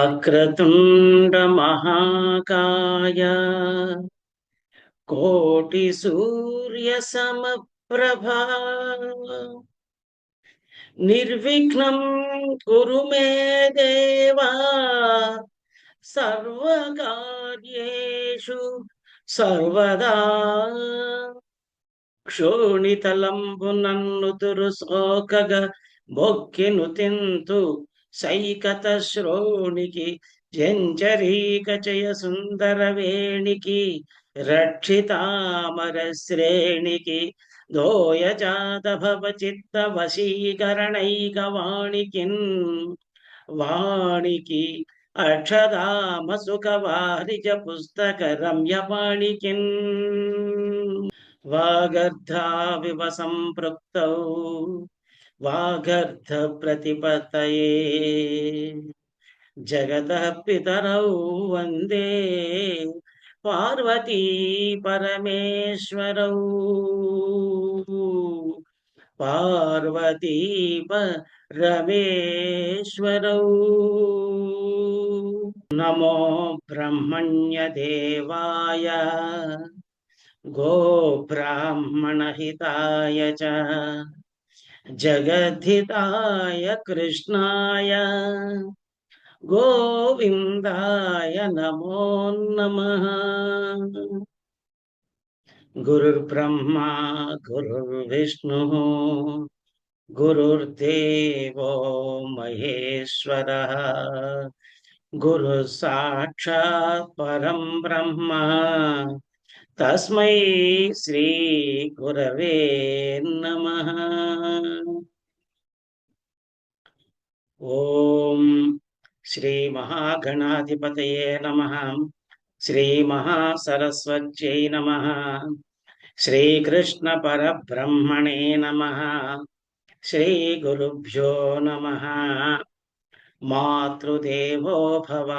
వక్రతుండ మహాకాయ కోటి సూర్య సమప్రభా. నిర్విఘ్నం కురు మే దేవా సర్వకార్యేషు సర్వదా. క్షోణితలంబు నన్ను తురుసోకగ బొక్కెను తింతు सैकतश्रोणिकी झञ्झरीकचय सुन्दरवेणिकी रक्षितामरश्रेणिकी धोयजातभवचित्तवशीकरणैकवाणिकिन् वाणिकी वागर्धा विव सम्पृक्तौ वागर्थप्रतिपतये। जगत पितरौ वंदे पार्वती परमेश्वर। पार्वती परमेश्वर। नमो ब्रह्मण्यदेवाय। गोब्राह्मणहिताय च। జగద్ధితాయ కృష్ణాయ గోవిందాయ నమో నమ. గురుర్బ్రహ్మా గురుర్విష్ణు గురుర్దేవో మహేశ్వర గురు సాక్షాత్ పరం బ్రహ్మ తస్మై శ్రీ గురవే నమ. ఓం శ్రీ మహాగణాధిపతయే నమ. శ్రీ మహాసరస్వత్యై నమ. శ్రీకృష్ణ పరబ్రహ్మణే నమ. శ్రీ గురుభ్యో నమ. మాతృదేవో భవ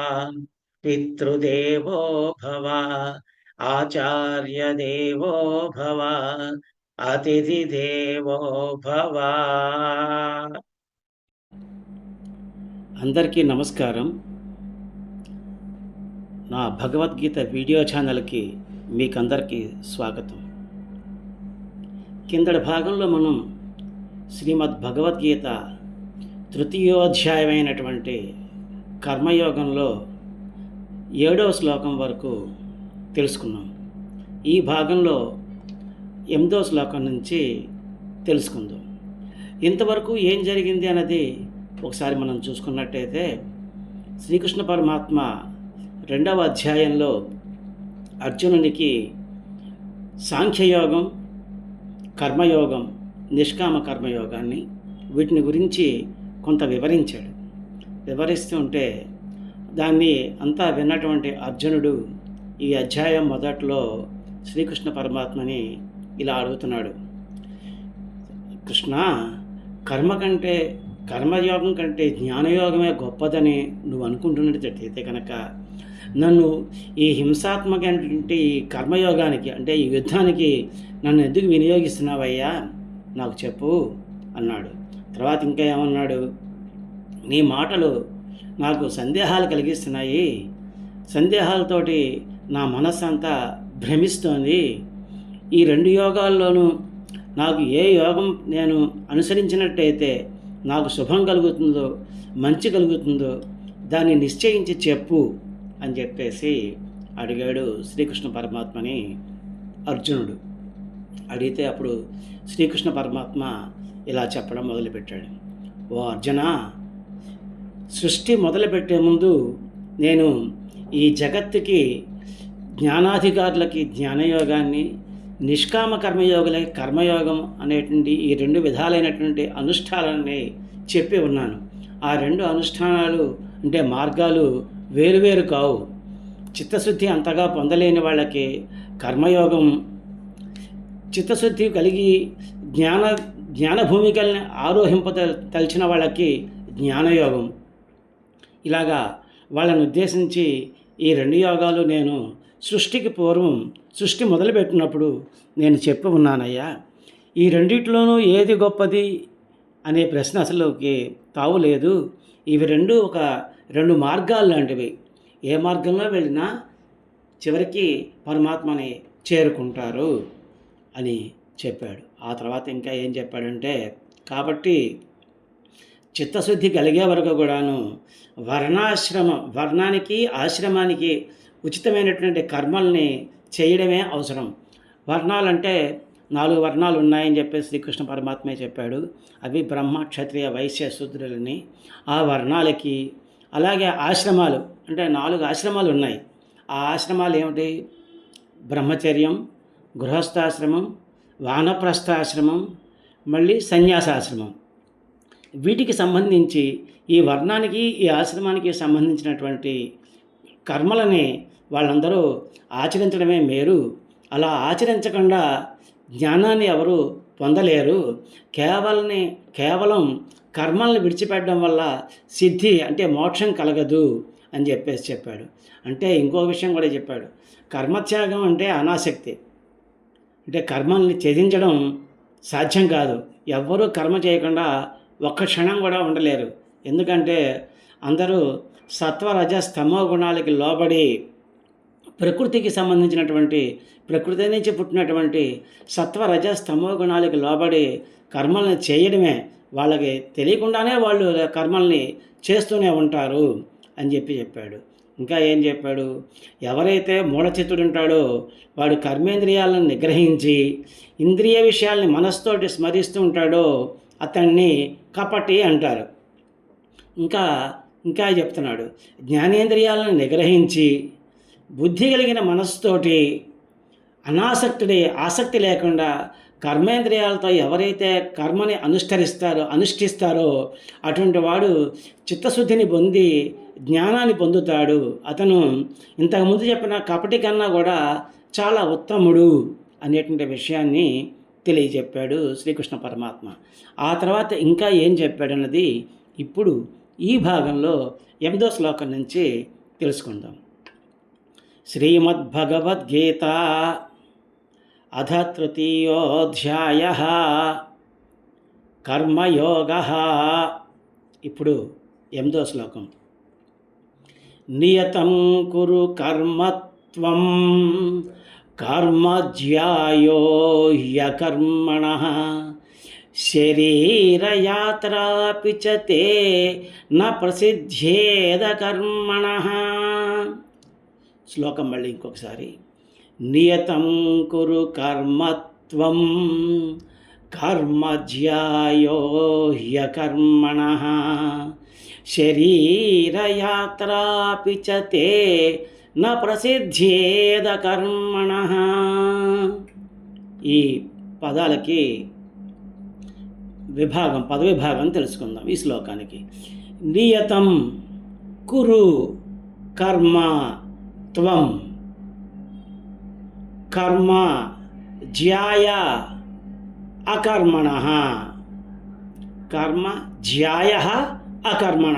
పితృదేవో భవ ఆచార్య దేవో భవ అతిథి దేవో భవ. అందరికీ నమస్కారం. నా భగవద్గీత వీడియో ఛానల్కి మీకందరికీ స్వాగతం. కిందటి భాగంలో మనం శ్రీమద్ భగవద్గీత తృతీయోధ్యాయమైనటువంటి కర్మయోగంలో ఏడవ శ్లోకం వరకు తెలుసుకున్నాం ఈ భాగంలో ఎనిమిదో శ్లోకం నుంచి తెలుసుకుందాం. ఇంతవరకు ఏం జరిగింది అన్నది ఒకసారి మనం చూసుకున్నట్టయితే శ్రీకృష్ణ పరమాత్మ రెండవ అధ్యాయంలో అర్జునునికి సాంఖ్యయోగం కర్మయోగం నిష్కామ కర్మయోగాన్ని వీటిని గురించి కొంత వివరించాడు. వివరిస్తుంటే దాన్ని అంతా విన్నటువంటి అర్జునుడు ఈ అధ్యాయం మొదట్లో శ్రీకృష్ణ పరమాత్మని ఇలా అడుగుతున్నాడు. కృష్ణ కర్మ కంటే కర్మయోగం కంటే జ్ఞానయోగమే గొప్పదని నువ్వు అనుకుంటున్నట్టయితే కనుక నన్ను ఈ హింసాత్మకమైనటువంటి ఈ కర్మయోగానికి అంటే ఈ యుద్ధానికి నన్ను ఎందుకు వినియోగిస్తున్నావయ్యా? నాకు చెప్పు అన్నాడు. తర్వాత ఇంకా ఏమన్నాడు? నీ మాటలు నాకు సందేహాలు కలిగిస్తున్నాయి. సందేహాలతోటి నా మనసు అంతా భ్రమిస్తోంది. ఈ రెండు యోగాల్లోనూ నాకు ఏ యోగం నేను అనుసరించినట్టయితే నాకు శుభం కలుగుతుందో మంచి కలుగుతుందో దాన్ని నిశ్చయించి చెప్పు అని చెప్పేసి అడిగాడు శ్రీకృష్ణ పరమాత్మని అర్జునుడు. అడిగితే అప్పుడు శ్రీకృష్ణ పరమాత్మ ఇలా చెప్పడం మొదలుపెట్టాడు. ఓ అర్జున సృష్టి మొదలుపెట్టే ముందు నేను ఈ జగత్తుకి జ్ఞానాధికారులకి జ్ఞానయోగాన్ని నిష్కామ కర్మయోగులకి కర్మయోగం అనేటువంటి ఈ రెండు విధాలైనటువంటి అనుష్ఠానాలని చెప్పి ఉన్నాను. ఆ రెండు అనుష్ఠానాలు అంటే మార్గాలు వేరువేరు కావు. చిత్తశుద్ధి అంతగా పొందలేని వాళ్ళకి కర్మయోగం చిత్తశుద్ధి కలిగి జ్ఞాన జ్ఞాన భూమికల్ని ఆరోహింప తలిచిన వాళ్ళకి జ్ఞానయోగం. ఇలాగా వాళ్ళను ఉద్దేశించి ఈ రెండు యోగాలు నేను సృష్టికి పూర్వం సృష్టి మొదలుపెట్టినప్పుడు నేను చెప్పి ఉన్నానయ్యా ఈ రెండిట్లోనూ ఏది గొప్పది? అనే ప్రశ్న అసలుకి తావు లేదు. ఇవి రెండు ఒక రెండు మార్గాలు లాంటివి. ఏ మార్గంలో వెళ్ళినా చివరికి పరమాత్మని చేరుకుంటారు అని చెప్పాడు. ఆ తర్వాత ఇంకా ఏం చెప్పాడంటే కాబట్టి చిత్తశుద్ధి కలిగే వరకు కూడాను వర్ణాశ్రమం వర్ణానికి ఆశ్రమానికి ఉచితమైనటువంటి కర్మల్ని చేయడమే అవసరం. వర్ణాలంటే నాలుగు వర్ణాలు ఉన్నాయని చెప్పేసి శ్రీకృష్ణ పరమాత్మే చెప్పాడు. అవి బ్రహ్మ క్షత్రియ వైశ్య శూద్రులని. ఆ వర్ణాలకి అలాగే ఆశ్రమాలు అంటే నాలుగు ఆశ్రమాలు ఉన్నాయి. ఆ ఆశ్రమాలు ఏమిటి? బ్రహ్మచర్యం గృహస్థాశ్రమం వానప్రస్థాశ్రమం మళ్ళీ సన్యాసాశ్రమం. వీటికి సంబంధించి ఈ వర్ణానికి ఈ ఆశ్రమానికి సంబంధించినటువంటి కర్మలని వాళ్ళందరూ ఆచరించడమే మేరు అలా ఆచరించకుండా జ్ఞానాన్ని ఎవరు పొందలేరు. కేవలని కేవలం కర్మల్ని విడిచిపెట్టడం వల్ల సిద్ధి అంటే మోక్షం కలగదు అని చెప్పేసి చెప్పాడు. అంటే ఇంకో విషయం కూడా చెప్పాడు. కర్మత్యాగం అంటే అనాసక్తి. అంటే కర్మల్ని త్యజించడం సాధ్యం కాదు. ఎవ్వరూ కర్మ చేయకుండా ఒక్క క్షణం కూడా ఉండలేరు. ఎందుకంటే అందరూ సత్వరజ స్తమో గుణాలకి లోబడి ప్రకృతికి సంబంధించినటువంటి ప్రకృతి నుంచి పుట్టినటువంటి సత్వ రజ స్తమో గుణాలకు లోబడి కర్మల్ని చేయడమే వాళ్ళకి తెలియకుండానే వాళ్ళు కర్మల్ని చేస్తూనే ఉంటారు అని చెప్పి చెప్పాడు. ఇంకా ఏం చెప్పాడు? ఎవరైతే మూఢచిత్తుడు ఉంటాడో వాడు కర్మేంద్రియాలను నిగ్రహించి ఇంద్రియ విషయాల్ని మనస్తోటి స్మరిస్తూ ఉంటాడో అతన్ని కపటి అంటారు. ఇంకా ఇంకా చెప్తున్నాడు. జ్ఞానేంద్రియాలను నిగ్రహించి బుద్ధి కలిగిన మనస్సుతోటి అనాసక్తుడి ఆసక్తి లేకుండా కర్మేంద్రియాలతో ఎవరైతే కర్మని అనుష్ఠరిస్తారో అనుష్ఠిస్తారో అటువంటి వాడు చిత్తశుద్ధిని పొంది జ్ఞానాన్ని పొందుతాడు. అతను ఇంతకుముందు చెప్పిన కపటి కన్నా కూడా చాలా ఉత్తముడు అనేటువంటి విషయాన్ని తెలియజెప్పాడు శ్రీకృష్ణ పరమాత్మ. ఆ తర్వాత ఇంకా ఏం చెప్పాడన్నది ఇప్పుడు ఈ భాగంలో ఎనిమిదో శ్లోకం నుంచి తెలుసుకుందాం. శ్రీమద్భగవద్గీత అధ తృతీయోధ్యాయ కర్మయోగ. ఇప్పుడు ఎనిమిదో శ్లోకం. నియతం కురు కర్మత్వం కర్మజ్యాయోహ్యకర్మణ శరీరయాత్రాపి చే తే న ప్రసిద్ధేద కర్మణ. శ్లోకం మళ్ళీ ఇంకొకసారి. నియతం కురు కర్మత్వం కర్మజ్యాయో హ్యకర్మణ. శరీరయాత్రాపి చ తే న ప్రసిద్ధేద కర్మణ. ఈ పదాలకి విభాగం పదవిభాగం తెలుసుకుందాం ఈ శ్లోకానికి. నియతం కురు కర్మ త్వం కర్మ జ్యాయ అకర్మణ. కర్మ జ్యాయ అకర్మణ.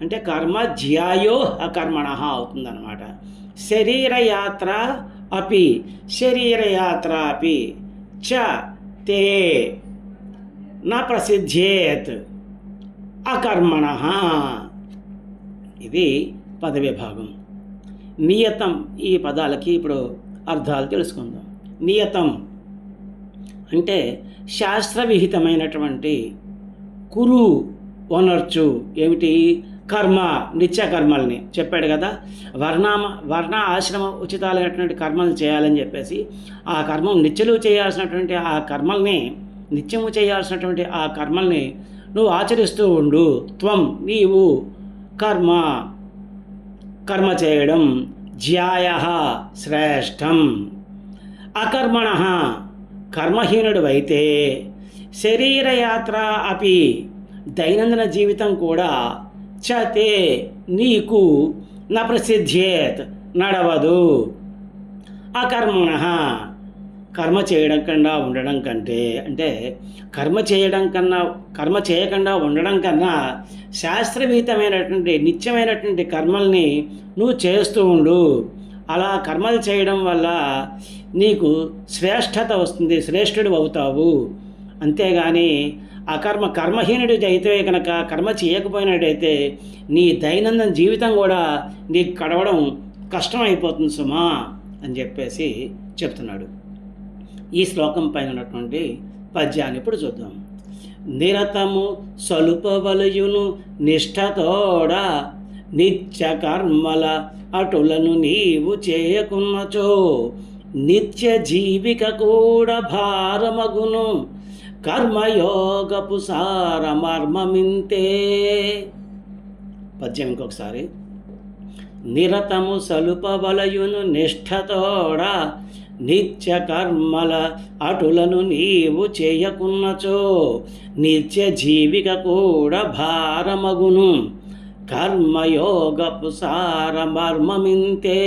అంటే కర్మ జ్యాయో అకర్మణ అవుతుందన్నమాట. శరీరయాత్ర అపి శరీరయాత్ర అపి చ తే నా ప్రసిద్ధేత్ అకర్మణ. ఇది పదవిభాగం నియతం ఈ పదాలకి ఇప్పుడు అర్థాలు తెలుసుకుందాం. నియతం అంటే శాస్త్రవిహితమైనటువంటి కురు వనర్చు ఏమిటి? కర్మ నిత్య కర్మల్ని చెప్పాడు కదా. వర్ణామ వర్ణ ఆశ్రమ ఉచితాలైనటువంటి కర్మలు చేయాలని చెప్పేసి ఆ కర్మం నిత్యలు చేయాల్సినటువంటి ఆ కర్మల్ని నిత్యము చేయాల్సినటువంటి ఆ కర్మల్ని నువ్వు ఆచరిస్తూ ఉండు. త్వం నీవు కర్మ. కర్మ చేయడం జ్యాయ శ్రేష్టం. అకర్మణ కర్మహీనుడు అయితే శరీరయాత్ర అపి దైనందిన జీవితం కూడా చతే నీకు న నడవదు. అకర్మణ కర్మ చేయడం కన్నా ఉండడం కంటే అంటే కర్మ చేయడం కన్నా కర్మ చేయకుండా ఉండడం కన్నా శాస్త్రవీతమైనటువంటి నిత్యమైనటువంటి కర్మల్ని నువ్వు చేస్తూ ఉండు. అలా కర్మలు చేయడం వల్ల నీకు శ్రేష్టత వస్తుంది శ్రేష్ఠుడు అవుతావు. అంతేగాని అకర్మ కర్మహీనుడు అయితే కనుక కర్మ చేయకపోయినట్టయితే నీ దైనందిన జీవితం కూడా నీకు కడవడం కష్టమైపోతుంది సుమా అని చెప్పేసి చెప్తున్నాడు. ఈ శ్లోకం పైన ఉన్నటువంటి పద్యాన్ని ఇప్పుడు చూద్దాం. నిరతము సలుపవలయును నిష్ఠతోడ నిత్య కర్మల అటులను నీవు చేయకున్నచో నిత్య జీవిక కూడా భారమగును. కర్మయోగపు సారమర్మమింతే పద్యం ఇంకొకసారి. నిరతము సలుపవలయును నిష్ఠతోడ నిత్య కర్మల అటులను నీవు చేయకున్నచో నిత్య జీవిక కూడా భారమగును. కర్మయోగపు సారమర్మమింతే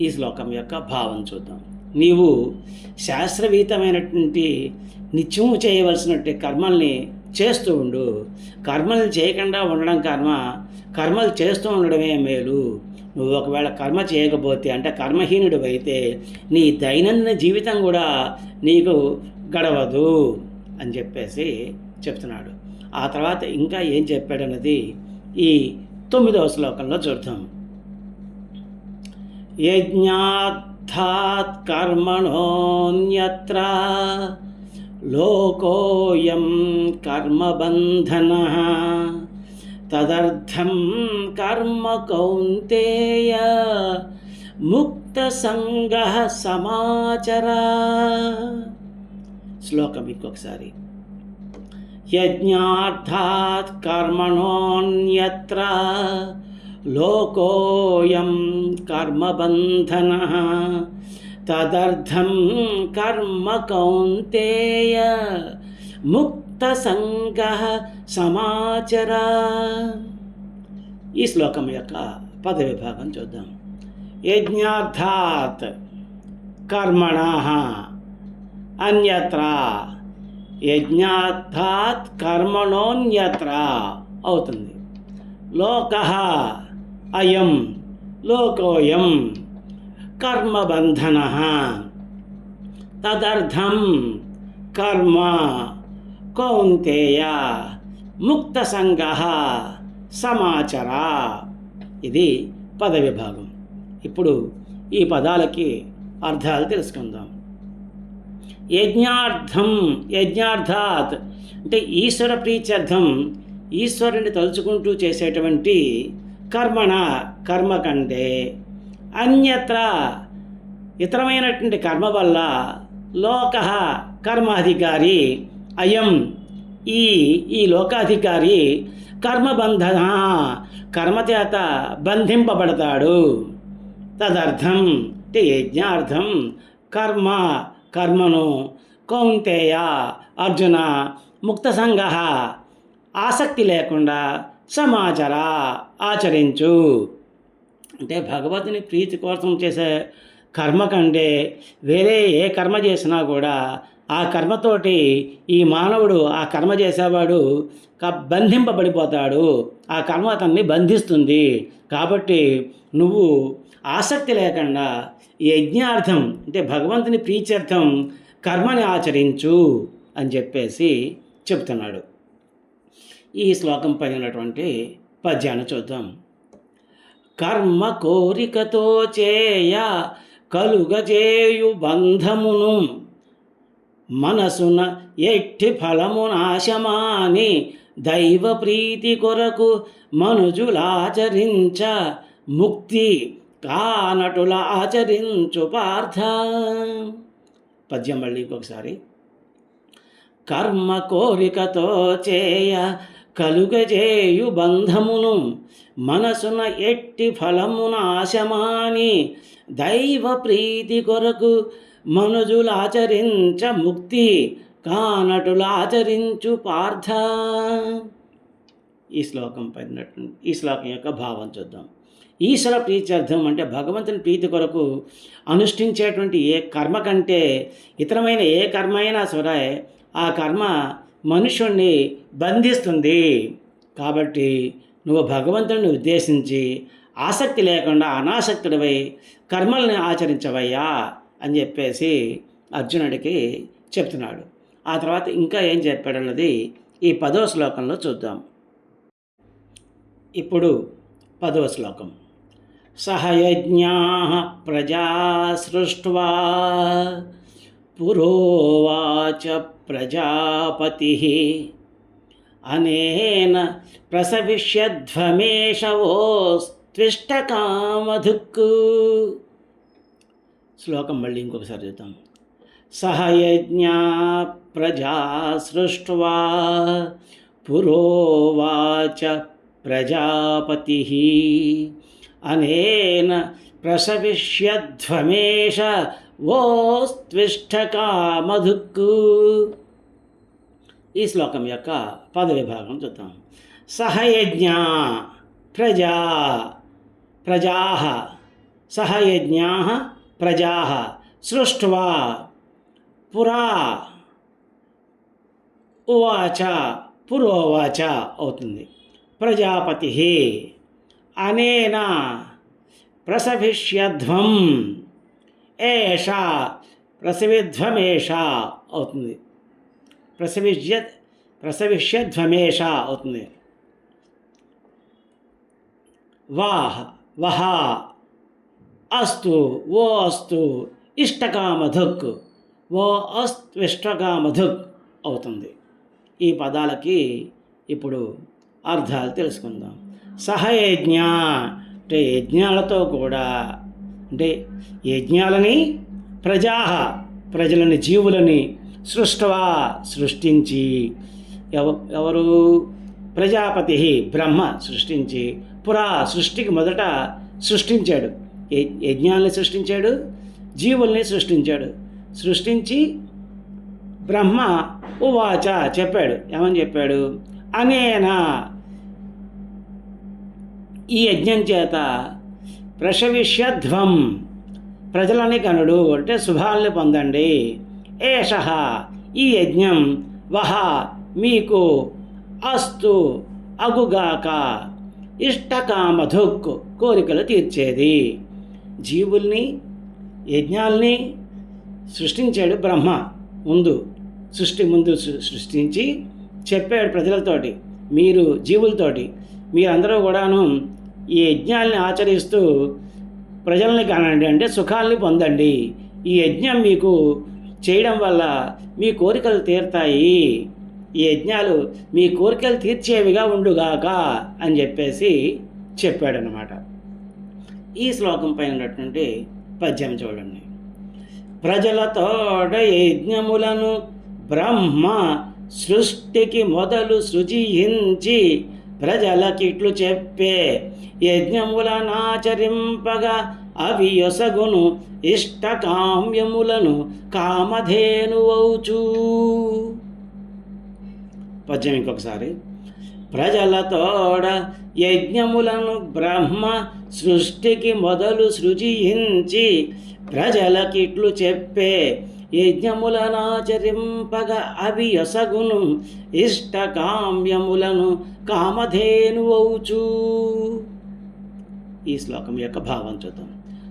ఈ శ్లోకం యొక్క భావం చూద్దాం. నీవు శాస్త్రవీతమైనటువంటి నిత్యము చేయవలసినటువంటి కర్మల్ని చేస్తూ ఉండు. కర్మలు చేయకుండా ఉండడం కర్మ కర్మలు చేస్తూ ఉండడమే మేలు. నువ్వు ఒకవేళ కర్మ చేయకపోతే అంటే కర్మహీనుడు అయితే నీ దైనందిన జీవితం కూడా నీకు గడవదు అని చెప్పేసి చెప్తున్నాడు. ఆ తర్వాత ఇంకా ఏం చెప్పాడన్నది ఈ తొమ్మిదవ శ్లోకంలో చూద్దాం. యజ్ఞార్థాత్ కర్మణోన్యత్ర లోకోయం కర్మబంధన తదర్థం కర్మ కౌంతేయ ముక్త సంగ సమాచరా శ్లోకం ఇంకొకసారి యజ్ఞార్థాత్ కర్మణోన్యత్ర లోకోయం కర్మబంధన తదర్థం కర్మ కౌంతేయ ముక్త సంగ సమాచర. ఈ శ్లోకం యొక్క పద విభాగం చూద్దాం. యజ్ఞార్థాత్ కర్మణ అన్యత్ర. యజ్ఞార్థాత్ కర్మణోన్యత్ర అవుతుంది. లోక అయం లోకోయం కర్మబంధన. తదర్థం కర్మ కౌంతేయ ముక్త సంగ సమాచర. ఇది పద విభాగం ఇప్పుడు ఈ పదాలకి అర్థాలు తెలుసుకుందాం. యజ్ఞార్థం యజ్ఞార్థాత్ అంటే ఈశ్వర ప్రీత్యర్థం ఈశ్వరుని తలుచుకుంటూ చేసేటువంటి కర్మణ కర్మ కంటే అన్యత్ర ఇతరమైనటువంటి కర్మ వల్ల లోక కర్మాధికారి అయం ఈ ఈ లోకాధికారి కర్మబంధన కర్మచేత బంధింపబడతాడు. తదర్థం అంటే యజ్ఞార్థం కర్మ కర్మను కౌంతేయ అర్జున ముక్త సంగ ఆసక్తి లేకుండా సమాచార ఆచరించు. అంటే భగవతుని ప్రీతి కోసం చేసే కర్మ కంటే వేరే ఏ కర్మ చేసినా కూడా ఆ కర్మతోటి ఈ మానవుడు ఆ కర్మ చేసేవాడు క- బంధింపబడిపోతాడు. ఆ కర్మ అతన్ని బంధిస్తుంది. కాబట్టి నువ్వు ఆసక్తి లేకుండా యజ్ఞార్థం అంటే భగవంతుని ప్రీత్యర్థం కర్మని ఆచరించు అని చెప్పేసి చెప్తున్నాడు. ఈ శ్లోకం పైన ఉన్నటువంటి పద్యాన్ని చూద్దాం. కర్మ కోరికతో చేయ కలుగజేయు బంధమును మనసున ఎట్టి ఫలము నాశమాని దైవ ప్రీతి కొరకు మనుజులాచరించ ముక్తి కానటుల ఆచరించు పార్థ. పద్యం మళ్ళీ ఇంకొకసారి. కర్మ కోరికతో చేయ కలుగజేయు బంధమును మనసున ఎట్టి ఫలమున ఆశమాని దైవ ప్రీతి కొరకు మనుజులు ఆచరించ ముక్తి కానటులు ఆచరించు పార్థ. ఈ శ్లోకం పడినట్టు ఈ శ్లోకం యొక్క భావం చూద్దాం. ఈశ్వర ప్రీత్యర్థం అంటే భగవంతుని ప్రీతి కొరకు అనుష్ఠించేటువంటి ఏ కర్మ కంటే ఇతరమైన ఏ కర్మ అయినా సరే ఆ కర్మ మనుషుణ్ణి బంధిస్తుంది. కాబట్టి నువ్వు భగవంతుడిని ఉద్దేశించి ఆసక్తి లేకుండా అనాసక్తుడివై కర్మల్ని ఆచరించవయ్యా. అని చెప్పేసి అర్జునుడికి చెప్తున్నాడు. ఆ తర్వాత ఇంకా ఏం చెప్పాడన్నది ఈ పదో శ్లోకంలో చూద్దాం. ఇప్పుడు పదవ శ్లోకం. సహయజ్ఞా ప్రజా సృష్వా పురోవాచ ప్రజాపతి అనేన ప్రసవిష్యధ్వమేషవోస్త్విష్టకామధుక్కు శ్లోకం మళ్ళీ ఇంకొకసారి చూద్దాం సహయజ్ఞా ప్రజా సృష్ట్వా పురోవాచ ప్రజాపతి అనేన ప్రసవిష్యధ్వమేష ఓస్త్విష్టకామధుక్కు ఈ శ్లోకం యొక్క పద విభాగం చూద్దాం. సహయజ్ఞ ప్రజా ప్రజా సహయజ్ఞా ప్రజా సృష్ట్వా పురా ఉవాచ పురోవాచ అవుతుంది ప్రజాపతి అనేన ప్రసభిష్యధ్వం ఏష ప్రసవిధ్వమేష అవుతుంది ప్రసవిష్య ప్రసవిష్యధ్వమేష అవుతుంది వాహ్ వహ అస్తు ఓ అస్తు ఇష్టకామధుక్ ఓ అస్త్విష్టకామధుక్ అవుతుంది. ఈ పదాలకి ఇప్పుడు అర్థాలు తెలుసుకుందాం. సహయజ్ఞ అంటే యజ్ఞాలతో కూడా అంటే యజ్ఞాలని ప్రజా ప్రజలని జీవులని సృష్టవా సృష్టించి ఎవ ఎవరు? ప్రజాపతి బ్రహ్మ సృష్టించి పురా సృష్టికి మొదట సృష్టించాడు. యజ్ఞాల్ని సృష్టించాడు? జీవుల్ని సృష్టించాడు. సృష్టించి బ్రహ్మ ఉవాచ చెప్పాడు. ఏమని చెప్పాడు? అనేనా. ఈ యజ్ఞం చేత ప్రసవిష్యధ్వం ప్రజలని కనుడు అంటే శుభాల్ని పొందండి. ఏష. ఈ యజ్ఞం వహ మీకు అస్తు అగుగాక. ఇష్టకామధుక్ కోరికలు తీర్చేది. జీవుల్ని యజ్ఞాల్ని సృష్టించాడు బ్రహ్మ ముందు. సృష్టి ముందు సృష్టించి చెప్పాడు ప్రజలతోటి మీరు జీవులతోటి. మీరందరూ కూడాను ఈ యజ్ఞాల్ని ఆచరిస్తూ ప్రజల్ని కానండి అంటే సుఖాల్ని పొందండి. ఈ యజ్ఞం మీకు చేయడం వల్ల మీ కోరికలు తీరుతాయి. ఈ యజ్ఞాలు మీ కోరికలు తీర్చేవిగా ఉండుగాక అని చెప్పేసి చెప్పాడనమాట ఈ శ్లోకం పైన ఉన్నటువంటి పద్యం చూడండి. ప్రజలతోడ యజ్ఞములను బ్రహ్మ సృష్టికి మొదలు సృజించి ప్రజలకిట్లు చెప్పే యజ్ఞములనాచరింపగా అవి యొసగును ఇష్టకామ్యములను కామధేనువౌచు. పద్యం ఇంకొకసారి. ప్రజలతోడ యజ్ఞములను బ్రహ్మ సృష్టికి మొదలు సృజించి ప్రజలకిట్లు చెప్పే యజ్ఞములనాచరింపగా అవి యొసగును ఇష్టకామ్యములను కామధేనువౌచు. ఈ శ్లోకం యొక్క భావం చూద్దాం.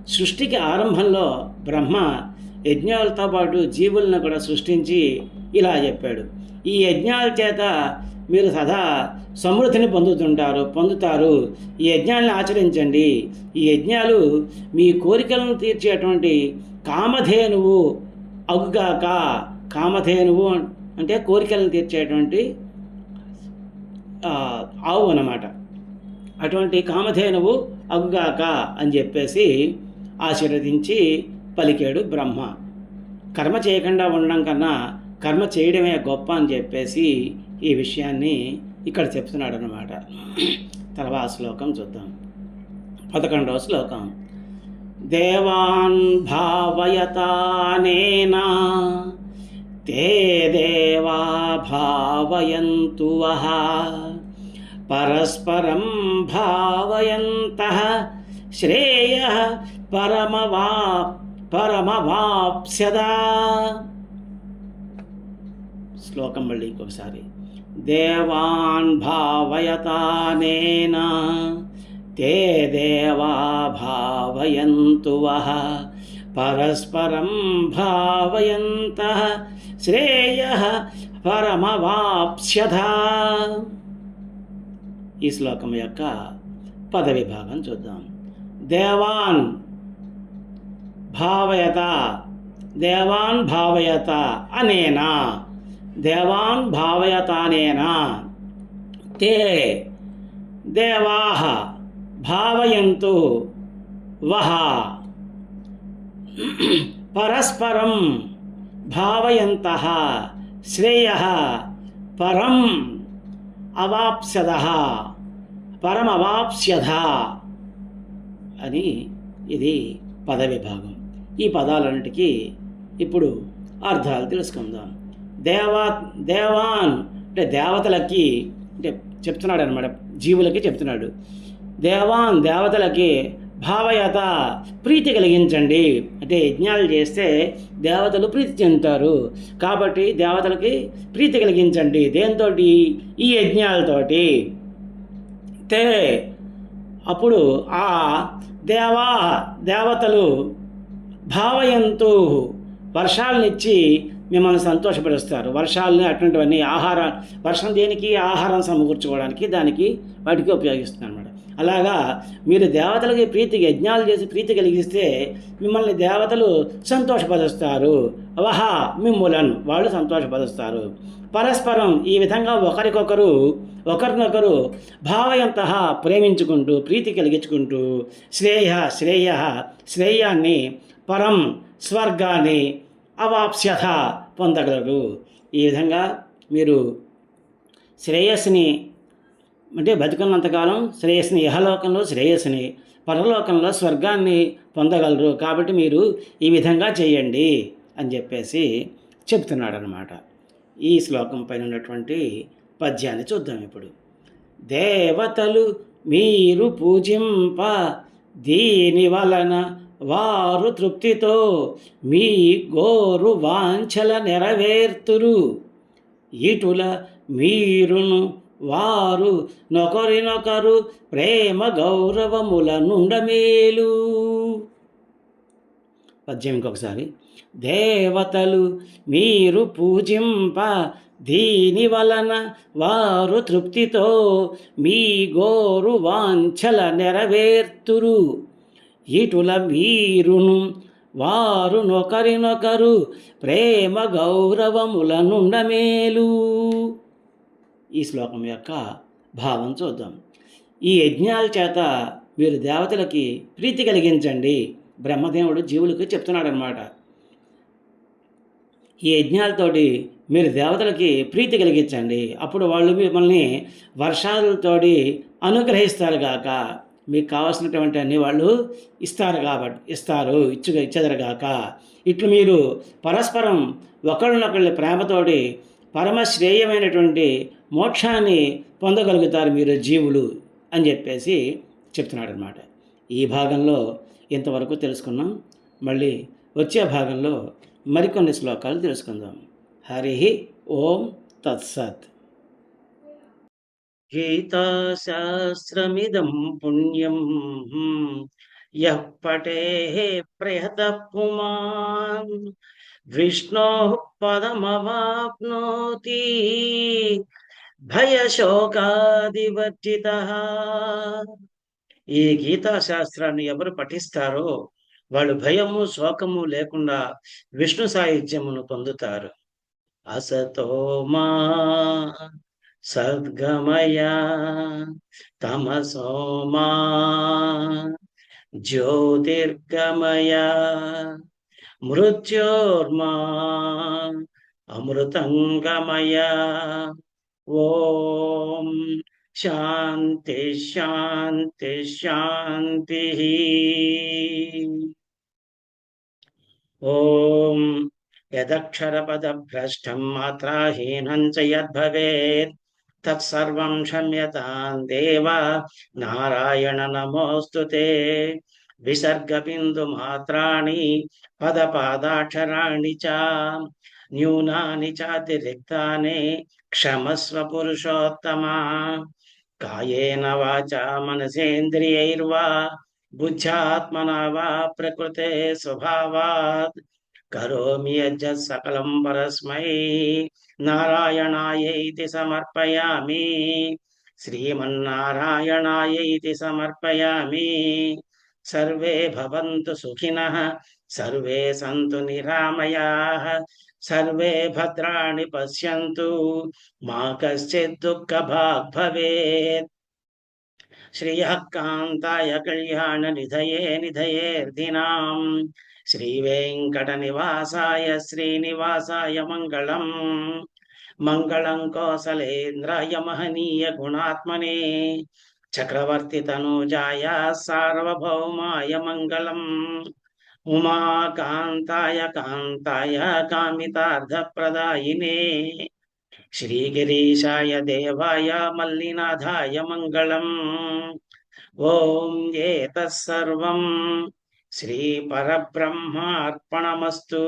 సృష్టికి ఆరంభంలో బ్రహ్మ యజ్ఞాలతో పాటు జీవులను కూడా సృష్టించి ఇలా చెప్పాడు. ఈ యజ్ఞాల చేత మీరు సదా సమృద్ధిని పొందుతుంటారు పొందుతారు. ఈ యజ్ఞాలను ఆచరించండి. ఈ యజ్ఞాలు మీ కోరికలను తీర్చేటువంటి కామధేనువు అగుగాక కామధేనువు అంటే కోరికలను తీర్చేటువంటి ఆవు అన్నమాట. అటువంటి కామధేనువు అగుగాక అని చెప్పేసి ఆశీర్వదించి పలికాడు బ్రహ్మ. కర్మ చేయకుండా ఉండడం కన్నా కర్మ చేయడమే గొప్ప అని చెప్పేసి ఈ విషయాన్ని ఇక్కడ చెప్తున్నాడు అనమాట తర్వాత శ్లోకం చూద్దాం. పదకొండవ శ్లోకం. దేవాన్ భావయతానేనా తే దేవా భావయంతు వహ పరస్పరం భావయంత శ్రేయ పరమవా పరమవాప్స్యదా. శ్లోకం మళ్ళీ ఇంకొకసారి. దేవాన్ భావయతానేన తే దేవా భావయంతు వహ పరస్పరం భావయంత శ్రేయ పరమవాప్స్యథ. ఈ శ్లోకం యొక్క పద విభాగం చూద్దాం. దేవాన్ భావయత దేవాన్ భావయత అనేనా? దేవాన్ భావయతానేన. తే దేవాः భావయంతు వహ. పరస్పరం భావయంత శ్రేయः పరం అవాప్స్యద. పరమవాప్స్యధ అని ఇది పద విభాగం ఈ పదాలన్నిటికీ ఇప్పుడు అర్థాలు తెలుసుకుందాం. దేవా దేవాన్ అంటే దేవతలకి అంటే చెప్తున్నాడు అనమాట జీవులకి చెప్తున్నాడు. దేవాన్ దేవతలకి భావయత ప్రీతి కలిగించండి. అంటే యజ్ఞాలు చేస్తే దేవతలు ప్రీతి చెందుతారు. కాబట్టి దేవతలకి ప్రీతి కలిగించండి. దేంతో ఈ యజ్ఞాలతోటి. తే అప్పుడు ఆ దేవా దేవతలు భావయంతు వర్షాలనిచ్చి మిమ్మల్ని సంతోషపరుస్తారు. వర్షాలని అటువంటివన్నీ ఆహార వర్షం దేనికి? ఆహారం సమకూర్చుకోవడానికి దానికి వాటికి ఉపయోగిస్తుంది అనమాట అలాగా మీరు దేవతలకి ప్రీతి యజ్ఞాలు చేసి ప్రీతి కలిగిస్తే మిమ్మల్ని దేవతలు సంతోషపరుస్తారు. వహ మిమ్ములను వాళ్ళు సంతోషపరుస్తారు. పరస్పరం ఈ విధంగా ఒకరికొకరు ఒకరినొకరు భావయంత ప్రేమించుకుంటూ ప్రీతి కలిగించుకుంటూ శ్రేయ శ్రేయ శ్రేయాన్ని పరం స్వర్గాన్ని అవాప్స్యత పొందగలరు. ఈ విధంగా మీరు శ్రేయస్సుని అంటే బతికున్నంతకాలం శ్రేయస్సుని ఇహలోకంలో శ్రేయస్సుని పరలోకంలో స్వర్గాన్ని పొందగలరు. కాబట్టి మీరు ఈ విధంగా చేయండి అని చెప్పేసి చెప్తున్నాడు అనమాట ఈ శ్లోకం పైన ఉన్నటువంటి పద్యాన్ని చూద్దాం ఇప్పుడు. దేవతలు మీరు పూజింప దీని వలన వారు తృప్తితో మీ గోరు వాంఛల నెరవేర్తురు. ఇటుల మీరును వారు నొకరినొకరు ప్రేమ గౌరవముల నుండమేలు పద్యం ఇంకొకసారి. దేవతలు మీరు పూజింప దీని వలన వారు తృప్తితో మీ గోరు వాంఛల నెరవేర్తురు. ఇటుల వీరును వారు నొకరినొకరు ప్రేమ గౌరవములనుండ మేలు ఈ శ్లోకం యొక్క భావం చూద్దాం. ఈ యజ్ఞాల చేత మీరు దేవతలకి ప్రీతి కలిగించండి. బ్రహ్మదేవుడు జీవులకు చెప్తున్నాడనమాట ఈ యజ్ఞాలతోటి మీరు దేవతలకి ప్రీతి కలిగించండి. అప్పుడు వాళ్ళు మిమ్మల్ని వర్షాలతోటి అనుగ్రహిస్తారు గాక. మీకు కావాల్సినటువంటి అన్ని వాళ్ళు ఇస్తారు కాబట్టి ఇస్తారు ఇచ్చుగా ఇచ్చెదరగాక ఇట్లు మీరు పరస్పరం ఒకళ్ళనొకళ్ళ ప్రేమతోటి పరమశ్రేయమైనటువంటి మోక్షాన్ని పొందగలుగుతారు మీరు జీవులు అని చెప్పేసి చెప్తున్నాడు అనమాట ఈ భాగంలో ఇంతవరకు తెలుసుకున్నాం. మళ్ళీ వచ్చే భాగంలో మరికొన్ని శ్లోకాలు తెలుసుకుందాం. హరి ఓం తత్సత్. గీతాశాస్త్రమిదం పుణ్యం. యః పటే ప్రయత పుమాన్ విష్ణో పదమవాప్నోతి. భయశోకాదివర్జిత. ఈ గీతాశాస్త్రాన్ని ఎవరు పఠిస్తారో వాళ్ళు భయము శోకము లేకుండా విష్ణు సాహిత్యమును పొందుతారు. అసతోమా सद्गमया तमसोमा ज्योतिर्गमया मृत्योर्मा अमृतङ्गमय ॐ शान्ति शान्ति शान्तिः ॐ यदक्षरपदभ्रष्टं मात्राहीनं च यद्भवेत् తత్సర్వం క్షమ్యతాం దేవా. నారాయణ నమోస్తు విసర్గబిందుమాత్రాణి పదపాదాక్షరాణి చ. న్యూనాని చాతిరిక్తాని క్షమస్వ పురుషోత్తమా కాయేన వాచ మనసేంద్రియైర్వా బుద్ధ్యాత్మనా వా ప్రకృతే స్వభావాత్. కరోమి యజ్జత్ సకలం పరస్మై. నారాయణాయైతి సమర్పయామి. శ్రీమన్నారాయణాయైతి సమర్పయామి. సర్వే భవంతు సుఖినః సర్వే సంతు నిరామయాః సర్వే భద్రాణి పశ్యంతు. మా కశ్చిత్ దుఃఖభాగ్ భవేత్. శ్రియ కాంతాయ కళ్యాణ నిధయే నిధయేర్దినాం శ్రీవేంకటనివాసాయ శ్రీనివాసాయ మంగళం. మంగళం కోసలేంద్రాయ మహనీయ గుణాత్మనే. చక్రవర్తి తనూజాయ సార్వభౌమాయ మంగళం. ఉమాకాంతాయ కాంతాయ కామితార్థప్రదాయినే. శ్రీగిరీశాయ దేవాయ మల్లినాథాయ మంగళం. ఓం ఏతత్సర్వం శ్రీ పరబ్రహ్మార్పణమస్తు